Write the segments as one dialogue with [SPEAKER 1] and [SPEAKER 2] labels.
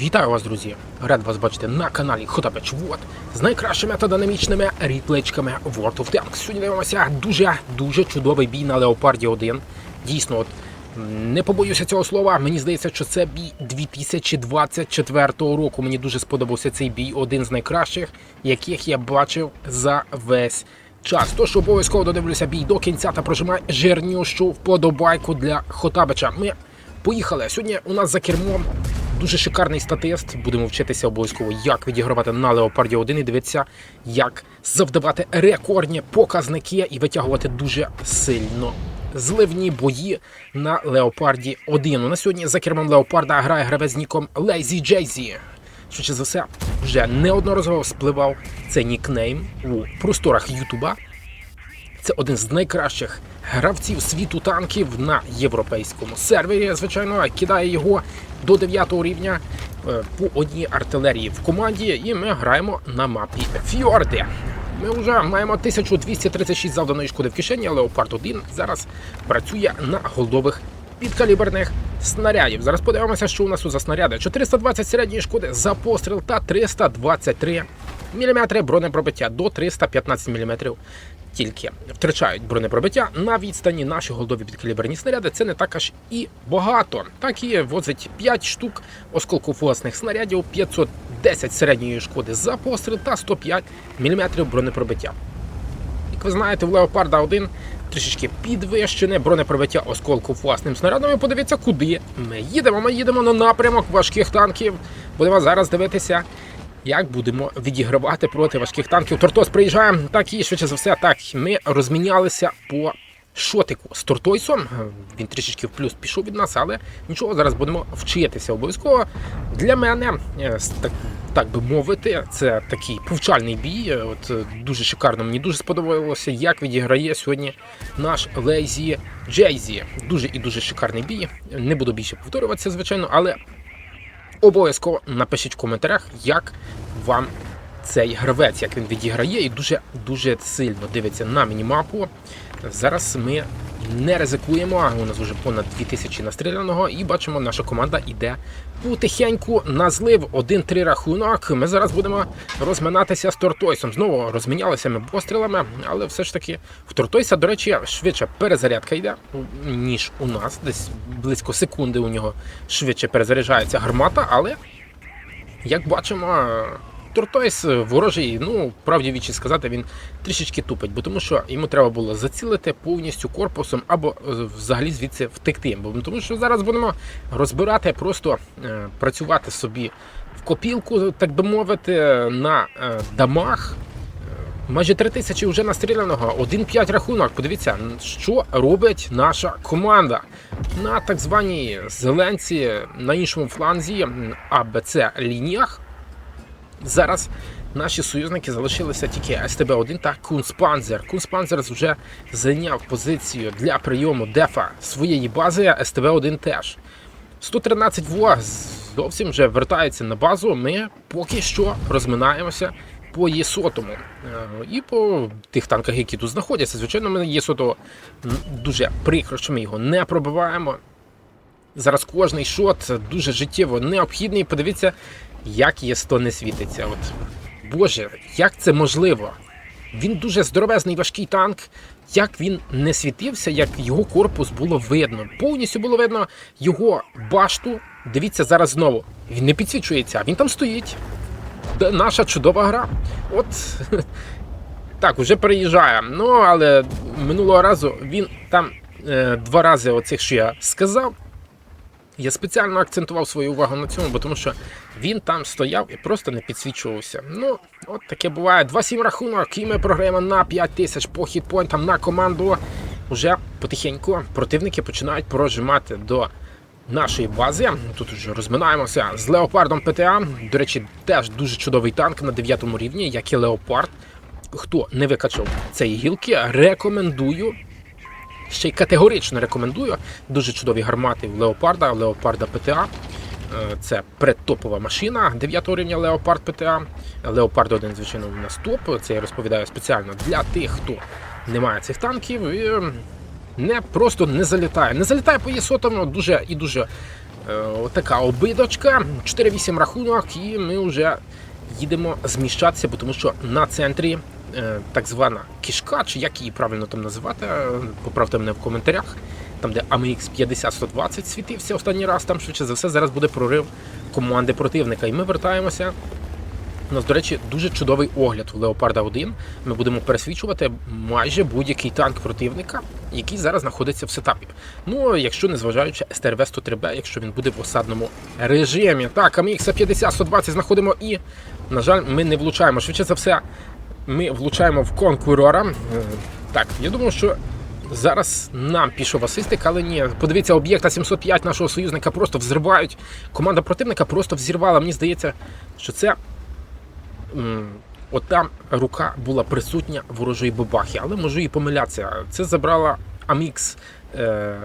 [SPEAKER 1] Вітаю вас, друзі! Рад вас бачити на каналі Хотабеч Вот з найкращими та динамічними ріплечками World of Tanks. Сьогодні дивимося дуже дуже чудовий бій на Леопарді 1. Дійсно, от не побоюся цього слова. Мені здається, що це бій 2024 року. Мені дуже сподобався цей бій, один з найкращих, яких я бачив за весь час. Тож обов'язково додивлюся бій до кінця та прожимай жирнющу вподобайку для Хотабича. Ми поїхали. Сьогодні у нас за кермом Дуже шикарний статист. Будемо вчитися обов'язково, як відігравати на Леопарді 1 і дивитися, як завдавати рекордні показники і витягувати дуже сильно зливні бої на Леопарді 1. У нас сьогодні за кермом Леопарда грає гравець ніком Лейзі Джейзі. Швидше за все, вже неодноразово спливав цей нікнейм у просторах Ютуба. Це один з найкращих гравців світу танків на європейському сервері. Звичайно, кидає його до 9 рівня е, по одній артилерії в команді, і ми граємо на мапі Фьорди. Ми вже маємо 1236 завданої шкоди в кишені, але Леопард 1 зараз працює на голдових підкаліберних снарядів. Зараз подивимося, що у нас за снаряди. 420 середньої шкоди за постріл та 323 мм бронепробиття до 315 мм. Тільки втрачають бронепробиття на відстані наші голдові підкаліберні снаряди. Це не так аж і багато. Так і возить 5 штук осколкофосних снарядів, 510 середньої шкоди за постріл та 105 мм бронепробиття. Як ви знаєте, в Леопарда 1 трішечки підвищене бронепробиття осколку власним снарядом. І подивіться, куди ми їдемо. Ми їдемо на напрямок важких танків. Будемо зараз дивитися, як будемо відігравати проти важких танків. Тортос приїжджає, так і швидше за все, так ми розмінялися по. Шотику з Тортойсом він трішечки в плюс пішов від нас, але нічого зараз будемо вчитися обов'язково. Для мене е, так, так би мовити, це такий повчальний бій. Е, От е, дуже шикарно. Мені дуже сподобалося, як відіграє сьогодні наш Лейзі Джейзі. Дуже і дуже шикарний бій. Не буду більше повторюватися, звичайно, але обов'язково напишіть в коментарях, як вам цей гравець, як він відіграє, і дуже дуже сильно дивиться на мінімапу. Зараз ми не ризикуємо. У нас вже понад 2000 настріляного, і бачимо, наша команда йде потихеньку на злив 1-3 рахунок. Ми зараз будемо розминатися з Тортойсом. Знову розмінялися ми пострілами, але все ж таки в Тортойса, до речі, швидше перезарядка йде, ніж у нас. Десь близько секунди у нього швидше перезаряджається гармата, але як бачимо, Тортойс ворожий, ну, правді вічі сказати, він трішечки тупить, бо тому що йому треба було зацілити повністю корпусом або е, взагалі звідси втекти. Бо тому що зараз будемо розбирати, просто е, працювати собі в копілку, так би мовити, на е, дамах. Майже три тисячі вже настріляного, 1-5 рахунок. Подивіться, що робить наша команда на так званій зеленці на іншому фланзі АБЦ лініях. Зараз наші союзники залишилися тільки СТБ-1 та Кунспанзер. Кунспанзер вже зайняв позицію для прийому дефа своєї бази, а СТБ-1 теж. 113 ВО зовсім вже вертається на базу. Ми поки що розминаємося по ЄСОТому. Е, І по тих танках, які тут знаходяться. Звичайно, ми ЄСОТу дуже прикро, що ми його не пробиваємо. Зараз кожний шот дуже життєво необхідний. Подивіться, як Є100 не світиться. От Боже, як це можливо? Він дуже здоровезний важкий танк. Як він не світився, як його корпус було видно. Повністю було видно його башту. Дивіться зараз знову. Він не підсвічується, він там стоїть. Наша чудова гра. От так, вже переїжджає. Ну, але минулого разу він там е, два рази оцих, що я сказав. Я спеціально акцентував свою увагу на цьому, бо тому що він там стояв і просто не підсвічувався. Ну, от таке буває. 2-7 рахунок, і ми програємо на 5 тисяч по хітпойнтам на команду. Уже потихеньку противники починають прожимати до нашої бази. Тут вже розминаємося з Леопардом ПТА. До речі, теж дуже чудовий танк на 9 рівні, як і Леопард. Хто не викачав цієї гілки, рекомендую ще й категорично рекомендую. Дуже чудові гармати в Леопарда, Леопарда ПТА. Е, Це предтопова машина 9 рівня Леопард ПТА. Леопард 1, звичайно, у нас топ. Це я розповідаю спеціально для тих, хто не має цих танків і не просто не залітає. Не залітає по єсотам дуже і дуже Е, Отака обидочка, 4-8 рахунок, і ми вже їдемо зміщатися, тому що на центрі так звана кішка, чи як її правильно там називати, е, поправте мене в коментарях. Там, де AMX 50-120 світився останній раз, там швидше за все зараз буде прорив команди противника. І ми вертаємося у нас, до речі, дуже чудовий огляд в Леопарда 1. Ми будемо пересвічувати майже будь-який танк противника, який зараз знаходиться в сетапі. Ну, якщо не зважаючи стрв 103Б, якщо він буде в осадному режимі. Так, AMX 50 120 знаходимо і, на жаль, ми не влучаємо. Швидше за все, ми влучаємо в конкурора. Е, Так, я думаю, що. Зараз нам пішов асистик, але ні. Подивіться, об'єкта 705 нашого союзника просто взривають. Команда противника просто взірвала. Мені здається, що це от там рука була присутня ворожої бабахи, але можу і помилятися. Це забрала Амікс е,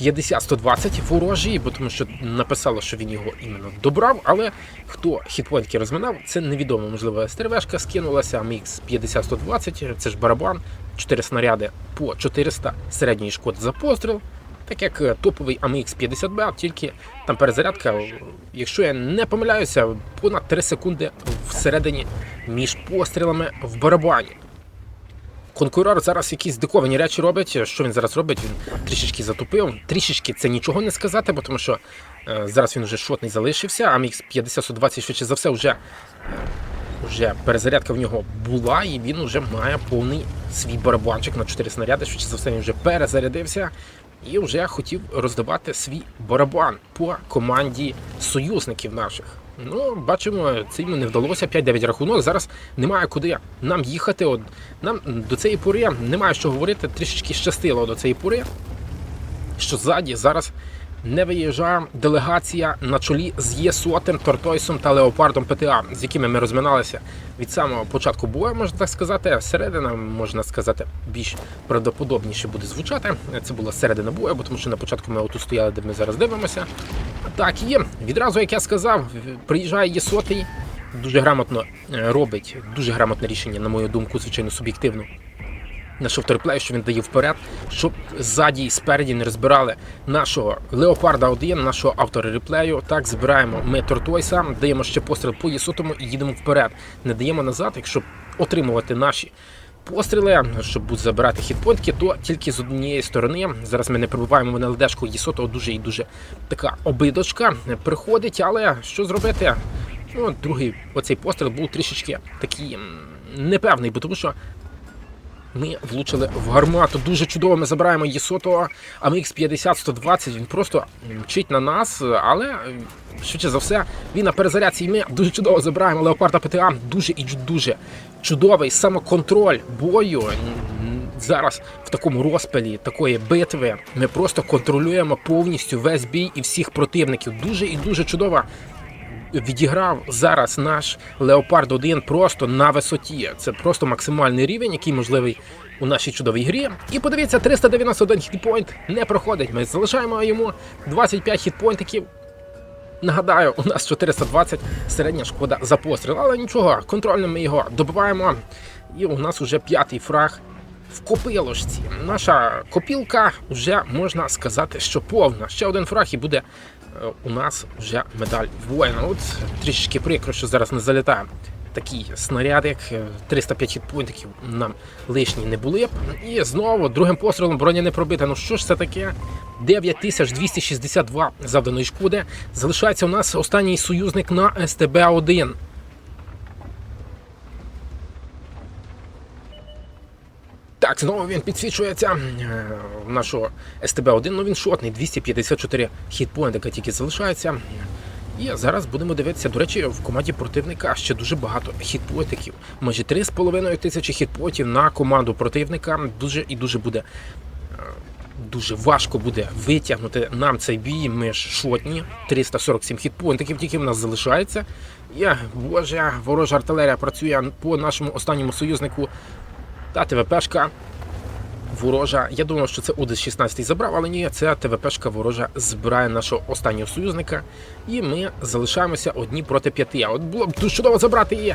[SPEAKER 1] 50-120 ворожий, бо тому що написало, що він його іменно добрав, але хто хітпойнтки розминав, це невідомо. Можливо, СТРВшка скинулася, Амікс 50-120, це ж барабан, 4 снаряди по 400 середньої шкоди за постріл. Так як е, топовий AMX 50B, тільки там перезарядка, якщо я не помиляюся, понад 3 секунди всередині між пострілами в барабані. Конкурор зараз якісь диковані речі робить. Що він зараз робить? Він трішечки затупив. Трішечки це нічого не сказати, бо тому що е, зараз він вже шотний залишився. AMX 50-120 швидше за все вже, е, вже перезарядка в нього була, і він вже має повний свій барабанчик на 4 снаряди. Швидше за все він вже перезарядився і вже хотів роздавати свій барабан по команді союзників наших. Ну, бачимо, це йому не вдалося. 5-9 рахунок. Зараз немає куди нам їхати. От нам до цієї пори немає що говорити. Трішечки щастило до цієї пори, що ззаді зараз не виїжджає делегація на чолі з Єсотем, Тортойсом та Леопардом ПТА, з якими ми розминалися від самого початку бою, можна так сказати. Середина, можна сказати, більш правдоподобніше буде звучати. Це була середина бою, бо тому що на початку ми отут стояли, де ми зараз дивимося. Так, є. Відразу, як я сказав, приїжджає Єсотий, дуже грамотно е, робить, дуже грамотне рішення, на мою думку, звичайно, суб'єктивно. На шофтерплей, що він дає вперед, щоб ззаді і спереді не розбирали нашого Леопарда 1, нашого автора реплею. Так, збираємо ми Тортойса, даємо ще постріл по Єсотому і їдемо вперед. Не даємо назад, якщо отримувати наші постріли, щоб будуть забирати хітпойнтки, то тільки з однієї сторони. Зараз ми не прибуваємо на ЛДшку Єсотого дуже і дуже така обидочка приходить, але що зробити? Ну, другий оцей постріл був трішечки такий непевний, бо тому що ми влучили в гармату. Дуже чудово ми забираємо Єсотого. AMX 50-120. Він просто мчить на нас, але швидше за все, він на перезарядці. І ми дуже чудово забираємо Леопарда ПТА. Дуже і дуже чудовий самоконтроль бою. Зараз в такому розпалі такої битви ми просто контролюємо повністю весь бій і всіх противників. Дуже і дуже чудова відіграв зараз наш Леопард 1 просто на висоті. Це просто максимальний рівень, який можливий у нашій чудовій грі. І подивіться, 391 хітпойнт не проходить. Ми залишаємо йому 25 хітпойнтиків. Нагадаю, у нас 420 середня шкода за постріл, але нічого, контрольним ми його добиваємо. І у нас вже п'ятий фраг в копилочці. Наша копілка вже можна сказати, що повна. Ще один фраг і буде у нас вже медаль воїна. От трішечки прикро, що зараз не залітає. Такий снарядик, е, 305 хітпойнтиків нам лишні не були б. І знову другим пострілом броня не пробита. Ну що ж це таке? 9262 завданої шкоди. Залишається у нас останній союзник на СТБ-1. Так, знову він підсвічується е, в нашого СТБ-1, ну він шотний, 254 хітпоінтика тільки залишається. І зараз будемо дивитися, до речі, в команді противника ще дуже багато хітпоінтиків. Майже 3,5 тисячі хітпотів на команду противника. Дуже і дуже буде е, дуже важко буде витягнути нам цей бій. Ми ж шотні, 347 хітпоінтиків тільки в нас залишається. І, боже, ворожа артилерія працює по нашому останньому союзнику та ТВПшка ворожа. Я думав, що це Одес 16 забрав, але ні, це ТВПшка ворожа збирає нашого останнього союзника. І ми залишаємося одні проти п'яти. А от було б дуже чудово забрати її.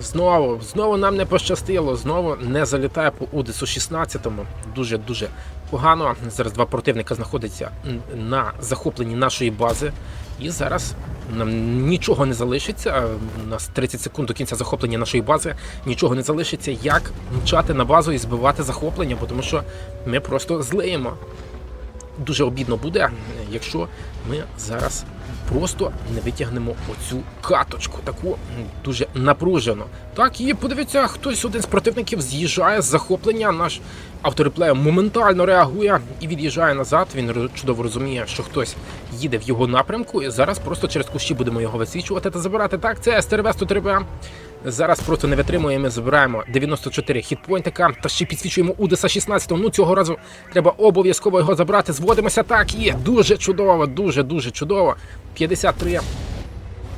[SPEAKER 1] Знову, знову нам не пощастило, знову не залітає по Одесу 16. Дуже-дуже погано. Зараз два противника знаходяться на захопленні нашої бази. І зараз нам нічого не залишиться. У нас 30 секунд до кінця захоплення нашої бази. Нічого не залишиться, як мчати на базу і збивати захоплення, тому що ми просто злиємо. Дуже обідно буде, якщо ми зараз просто не витягнемо оцю каточку, таку дуже напружено. Так, і подивіться, хтось один з противників з'їжджає з захоплення. Наш автореплеєр моментально реагує і від'їжджає назад. Він чудово розуміє, що хтось їде в його напрямку. І зараз просто через кущі будемо його висвічувати та забирати. Так, це СТРВ 103 Зараз просто не витримуємо, ми забираємо 94 хітпойнтика та ще підсвічуємо Удеса 16. Ну цього разу треба обов'язково його забрати. Зводимося так. Є дуже чудово, дуже дуже чудово. 53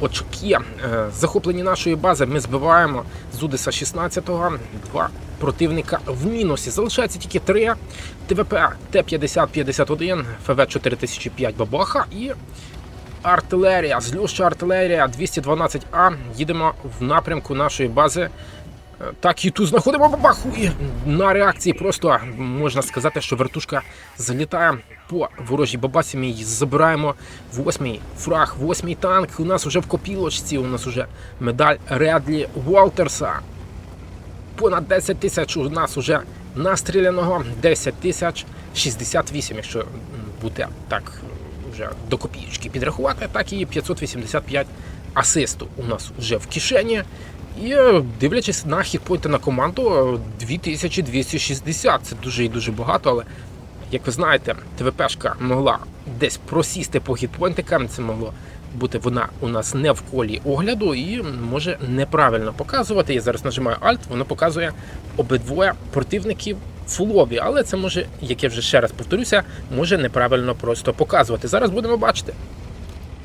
[SPEAKER 1] очки. Е, Захоплені нашої бази ми збиваємо з Удеса 16-го. Два противника в мінусі. Залишається тільки три. ТВП Т-50-51, ФВ 4005 Бабаха і артилерія, злюща артилерія 212А. Їдемо в напрямку нашої бази. Е, Так, і тут знаходимо бабаху. І на реакції просто можна сказати, що вертушка залітає по ворожій бабасі. Ми її забираємо. Восьмий фраг, восьмий танк. У нас вже в копілочці. У нас вже медаль Редлі Уолтерса. Понад 10 тисяч у нас уже настріляного, 10 тисяч 68, якщо бути так вже до копійки підрахувати, так і 585 асисту у нас вже в кишені. І е, дивлячись на хітпойнти на команду, е, 2260. Це дуже і дуже багато, але як ви знаєте, ТВПшка могла десь просісти по хітпойнтикам, це могло бути вона у нас не в колі огляду і може неправильно показувати. Я зараз нажимаю Alt, воно показує обидвоє противників фулові, але це може, як я вже ще раз повторюся, може неправильно просто показувати. Зараз будемо бачити.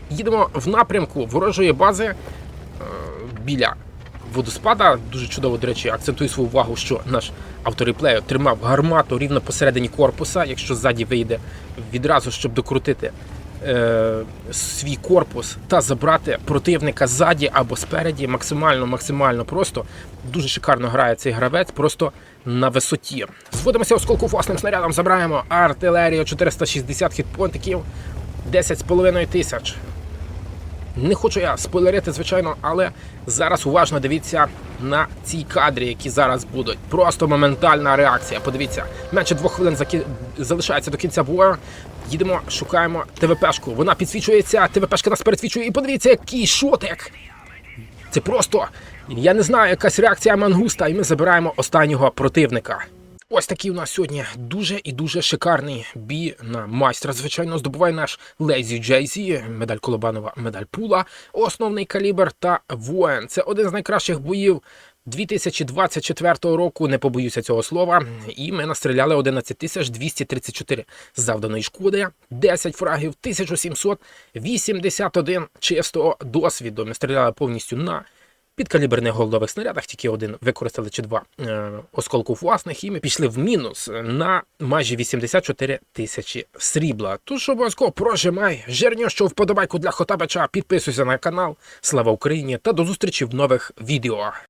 [SPEAKER 1] Їдемо в напрямку ворожої бази е, біля водоспада. Дуже чудово, до речі, акцентую свою увагу, що наш автореплеєр тримав гармату рівно посередині корпуса, якщо ззаді вийде відразу, щоб докрутити свій корпус та забрати противника ззаді або спереді, максимально, максимально просто. Дуже шикарно грає цей гравець, просто на висоті. Зводимося осколку власним снарядом, забираємо артилерію 460 хітпонтиків, 10,5 тисяч. Не хочу я спойлерити, звичайно, але зараз уважно дивіться на ці кадри, які зараз будуть. Просто моментальна реакція. Подивіться, менше двох хвилин заки... залишається до кінця бою. Їдемо, шукаємо ТВПшку. Вона підсвічується, ТВПшка нас пересвічує. І подивіться, який шотик. Це просто, я не знаю, якась реакція мангуста, і ми забираємо останнього противника. Ось такий у нас сьогодні дуже і дуже шикарний бій на майстра. Звичайно, здобуває наш Лейзі Джейзі, медаль Колобанова, медаль Пула, основний калібр та воїн. Це один з найкращих боїв 2024 року. Не побоюся цього слова. І ми настріляли 11 тисяч 234 завданої шкоди, 10 фрагів, 1781 чистого досвіду. Ми стріляли повністю на підкаліберних голдових снарядах, тільки один використали чи два е, осколку власних, і ми пішли в мінус на майже 84 тисячі срібла. Тож обов'язково прожимай жирнішу вподобайку для Хотабача, підписуйся на канал. Слава Україні та до зустрічі в нових відео.